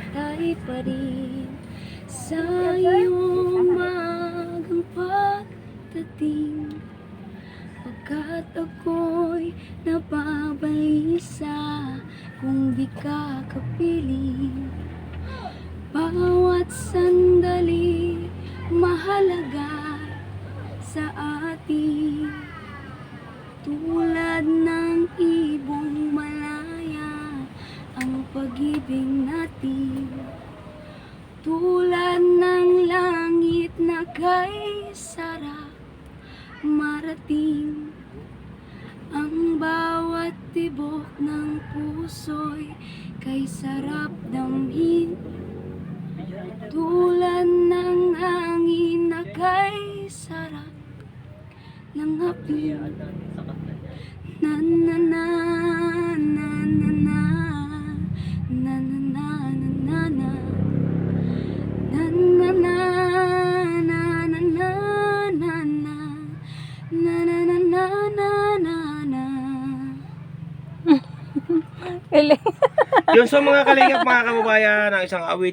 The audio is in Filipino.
buhay pa rin. Sa iyong magang pagdating Pagkat ako'y nababalisa kung di ka kapiling. Bawat sandali mahalaga sa atin. Tulad ng pag-ibig natin. Tulad ng langit na kay sarap marating Ang bawat tibok ng puso'y kay sarap damhin. Tulad ng hangin na kay sarap Na na na na na na na na na na Galing. Yun so mga kalingap mga kababayan, ang isang awit